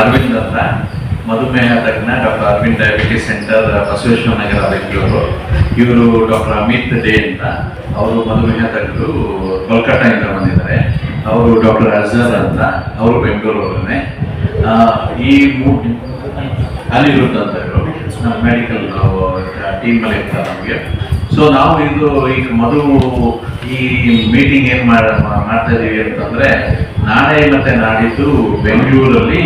ಅರವಿಂದ್ ಅಂತ ಮಧುಮೇಹ ತಜ್ಞ doctor Arvind diabetes centre Basaveshwara Nagar Bengaluru. ಇವರು ಡಾಕ್ಟರ್ ಅಮಿತ್ ಡೇ ಅಂತ. ಅವರು ಮಧುಮೇಹ ತಜ್ಞರು ಕೋಲ್ಕತ್ತಾದಿಂದ ಬಂದಿದ್ದಾರೆ. ಅವರು ಡಾಕ್ಟರ್ ಅಜರ್ ಅಂತ. ಅವರು ಬೆಂಗಳೂರವರೇ ಈ ಮೂ ಅನಿರುದ್ಧ ಅಂತ ಇವರು ನಮ್ಮ ಮೆಡಿಕಲ್ ಟೀಮಲ್ಲಿ ಇರ್ತಾರೆ ನಮಗೆ. ಸೊ ನಾವು ಇದು ಈಗ ಮಧು ಈ ಮೀಟಿಂಗ್ ಏನು ಮಾಡ ಮಾಡ್ತಾ ಇದೀವಿ ಅಂತಂದ್ರೆ ನಾಳೆ ಮತ್ತೆ ನಾಡಿದ್ದು ಬೆಂಗಳೂರಲ್ಲಿ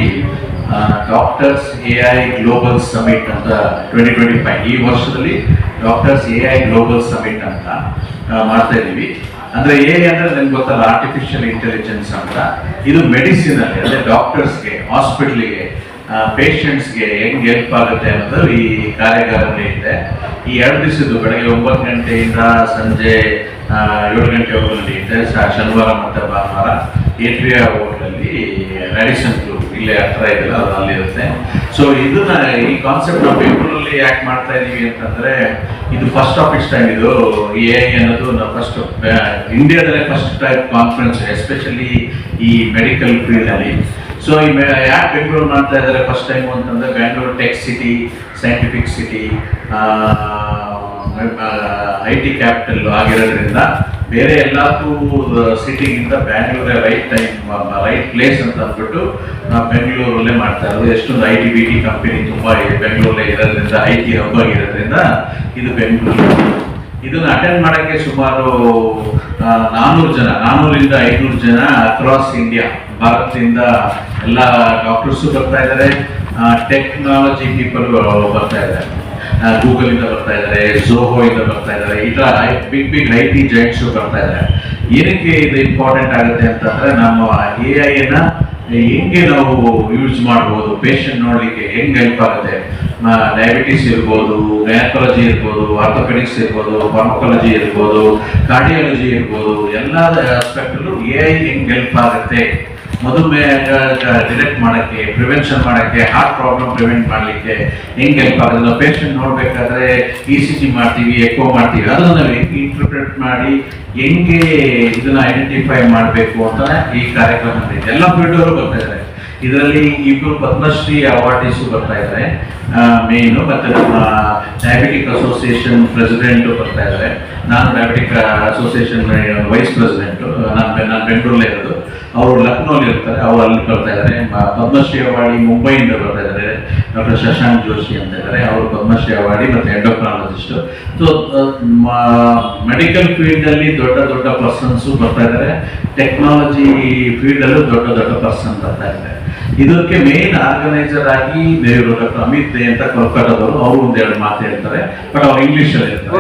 doctors A I global summit ಅಂತ ಟ್ವೆಂಟಿ ಟ್ವೆಂಟಿ ಫೈವ್ ಈ ವರ್ಷದಲ್ಲಿ doctors A I global summit ಅಂತ ಮಾಡ್ತಾ ಇದ್ದೀವಿ. ಅಂದ್ರೆ ಎ ಅಂದ್ರೆ ನನ್ಗೆ ಗೊತ್ತಲ್ಲ ಆರ್ಟಿಫಿಷಿಯಲ್ ಇಂಟೆಲಿಜೆನ್ಸ್ ಅಂತ. ಇದು ಮೆಡಿಸಿನ್ ಅಲ್ಲಿ, ಅಂದ್ರೆ ಡಾಕ್ಟರ್ಸ್ಗೆ ಹಾಸ್ಪಿಟ್ಲಿಗೆ ಪೇಷಂಟ್ಸ್ಗೆ ಹೆಂಗ್ ಹೆಲ್ಪ್ ಆಗುತ್ತೆ ಅನ್ನೋದು ಈ ಕಾರ್ಯಾಗಾರದಲ್ಲಿ ಇದೆ. ಈ ಎರಡು ದಿವಸದ್ದು ಬೆಳಗ್ಗೆ ಒಂಬತ್ತು ಗಂಟೆಯಿಂದ ಸಂಜೆ ಏಳು ಗಂಟೆವರೆಗೂ ನಡೆಯುತ್ತೆ ಶನಿವಾರ ಮತ್ತೆ ಭಾನುವಾರ. ಏಟ್ರಿಯಾ ಹೋಟ್ಲಲ್ಲಿ ಮೆಡಿಸನ್ ಗ್ರೂಪ್ ಇಲ್ಲೇ ಹತ್ರ ಇದೆಯಲ್ಲ, ಅದು ಅಲ್ಲಿರುತ್ತೆ. ಸೊ ಇದನ್ನ ಈ ಕಾನ್ಸೆಪ್ಟ್ ನಾವು ಬೆಂಗಳೂರಲ್ಲಿ ಯಾಕೆ ಮಾಡ್ತಾ ಇದೀವಿ ಅಂತಂದ್ರೆ, ಇದು ಫಸ್ಟ್ ಆಫ್ ಇಸ್ ಟೈಮ್ ಇದು ಎ ಅನ್ನೋದು ನಾವು ಫಸ್ಟ್ ಇಂಡಿಯಾದಲ್ಲೇ ಫಸ್ಟ್ ಟೈಪ್ ಕಾನ್ಫರೆನ್ಸ್ ಎಸ್ಪೆಷಲಿ ಈ ಮೆಡಿಕಲ್ ಫೀಲ್ಡ್ ಅಲ್ಲಿ. ಸೊ ಈ ಯಾಕೆ ಬೆಂಗಳೂರು ಮಾಡ್ತಾ ಇದ್ದಾರೆ ಫಸ್ಟ್ ಟೈಮ್ ಅಂತಂದ್ರೆ Bengaluru tech city scientific city I T capital ಆಗಿರೋದ್ರಿಂದ ಬೇರೆ ಎಲ್ಲದೂ ಸಿಟಿಗಿಂತ ಬ್ಯಾಂಗ್ಳೂರೇ ರೈಟ್ ಟೈಮ್ ರೈಟ್ ಪ್ಲೇಸ್ ಅಂತ ಅಂದ್ಬಿಟ್ಟು ನಾವು ಬೆಂಗಳೂರಲ್ಲೇ ಮಾಡ್ತಾ ಇರೋದು. ಎಷ್ಟೊಂದು I T B T company ತುಂಬ ಬೆಂಗಳೂರಲ್ಲೇ ಇರೋದ್ರಿಂದ ಐ ಟಿ ಹಬ್ ಆಗಿರೋದ್ರಿಂದ ಇದು ಬೆಂಗಳೂರು ಇದನ್ನ ಅಟೆಂಡ್ ಮಾಡಕ್ಕೆ ಸುಮಾರು ನಾನೂರು ಜನ, ನಾನೂರಿಂದ ಐನೂರು ಜನ ಅಕ್ರಾಸ್ ಇಂಡಿಯಾ ಭಾರತದಿಂದ ಎಲ್ಲ ಡಾಕ್ಟರ್ಸು ಬರ್ತಾ ಇದ್ದಾರೆ ಟೆಕ್ನಾಲಜಿ ಪೀಪಲ್ ಬರ್ತಾ ಇದ್ದಾರೆ ಗೂಗಲ್ ಇಂದ ಬರ್ತಾ ಇದ್ದಾರೆ ಝೋಹೋ ಇಂದ ಬರ್ತಾ ಇದ್ದಾರೆ ಈ ತರ big big I T giants ಬರ್ತಾ ಇದ್ದಾರೆ ಏನಕ್ಕೆ ಇದು ಇಂಪಾರ್ಟೆಂಟ್ ಆಗುತ್ತೆ ಅಂತಂದ್ರೆ ನಮ್ಮ ಎ ಐ ನ ಹೆಂಗೆ ನಾವು ಯೂಸ್ ಮಾಡ್ಬೋದು ಪೇಷಂಟ್ ನೋಡ್ಲಿಕ್ಕೆ ಹೆಂಗ್ ಹೆಲ್ಪ್ ಆಗುತ್ತೆ? ಡಯಾಬಿಟಿಸ್ ಇರ್ಬೋದು ಗೈನಕಾಲಜಿ ಇರ್ಬೋದು ಆರ್ಥೋಪೆಡಿಕ್ಸ್ ಇರ್ಬೋದು ಫಾರ್ಮಕಾಲಜಿ ಇರ್ಬೋದು ಕಾರ್ಡಿಯಾಲಜಿ ಇರ್ಬೋದು, ಎಲ್ಲ ಆಸ್ಪೆಕ್ಟಲ್ಲೂ ಎ ಐ ಹೆಂಗ್ ಹೆಲ್ಪ್ ಆಗುತ್ತೆ. ಮಧುಮೇಹ ಡಿಟೆಕ್ಟ್ ಮಾಡೋಕ್ಕೆ ಪ್ರಿವೆನ್ಷನ್ ಮಾಡೋಕ್ಕೆ ಹಾರ್ಟ್ ಪ್ರಾಬ್ಲಮ್ ಪ್ರಿವೆಂಟ್ ಮಾಡಲಿಕ್ಕೆ ಹೆಂಗ್ ಹೆಲ್ಪ್ ಆಗುತ್ತೆ? ಪೇಷಂಟ್ ನೋಡಬೇಕಾದ್ರೆ ಇ ಸಿ ಜಿ ಮಾಡ್ತೀವಿ ಎಕೋ ಮಾಡ್ತೀವಿ, ಅದನ್ನ ನಾವು ಹೆಂಗೆ ಇಂಟರ್ಪ್ರೆಟ್ ಮಾಡಿ, ಹೆಂಗೆ ಇದನ್ನ ಐಡೆಂಟಿಫೈ ಮಾಡಬೇಕು ಅಂತ ಈ ಕಾರ್ಯಕ್ರಮ ಇದೆ ಎಲ್ಲ ಫೀಲ್ಡ್ ಅವರು ಬರ್ತಾ ಇದ್ದಾರೆ ಇದರಲ್ಲಿ ಇಬ್ಬರು ಪದ್ಮಶ್ರೀ ಅವಾರ್ಡೀಸು ಬರ್ತಾ ಇದ್ದಾರೆ ಮೇನು ಮತ್ತೆ ನಮ್ಮ ಡಯಾಬಿಟಿಕ್ ಅಸೋಸಿಯೇಷನ್ ಪ್ರೆಸಿಡೆಂಟ್ ಬರ್ತಾ ಇದ್ದಾರೆ ನಾನು ಡಯಾಬಿಟಿಕ್ ಅಸೋಸಿಯೇಷನ್ ವೈಸ್ ಪ್ರೆಸಿಡೆಂಟ್ ನಾನು ನಾನು ಬೆಂಗಳೂರಲ್ಲೇ ಇರೋದು. ಅವರು ಲಕ್ನೋಲಿ ಇರ್ತಾರೆ, ಅವರು ಅಲ್ಲಿ ಬರ್ತಾ ಇದ್ದಾರೆ ಪದ್ಮಶ್ರೀ ಅವಾರ್ಡಿ ಮುಂಬೈಯಿಂದ ಬರ್ತಾ ಇದ್ದಾರೆ ಡಾಕ್ಟರ್ ಶಶಾಂಕ್ ಜೋಶಿ ಅಂತ ಇದ್ದಾರೆ ಅವರು ಪದ್ಮಶ್ರೀ ಅವಾರ್ಡಿ ಮತ್ತು ಎಂಡೋಕ್ರಾಲಜಿಸ್ಟ್ ಸೊ ಮೆಡಿಕಲ್ ಫೀಲ್ಡಲ್ಲಿ ದೊಡ್ಡ ದೊಡ್ಡ ಪರ್ಸನ್ಸು ಬರ್ತಾ ಇದ್ದಾರೆ ಟೆಕ್ನಾಲಜಿ ಫೀಲ್ಡಲ್ಲೂ ದೊಡ್ಡ ದೊಡ್ಡ ಪರ್ಸನ್ ಬರ್ತಾ ಇದ್ದಾರೆ ಇದಕ್ಕೆ ಮೇನ್ ಆರ್ಗನೈಸರ್ ಆಗಿ ಅಮಿತ್ ಅಂತ ಕೋಲ್ಕತ್ತಾದವರು ಅವರು ಒಂದೆರಡು ಮಾತು ಹೇಳ್ತಾರೆ ಬಟ್ ಅವ್ರು ಇಂಗ್ಲಿಷ್ ಅಲ್ಲಿ ಇರ್ತಾರೆ.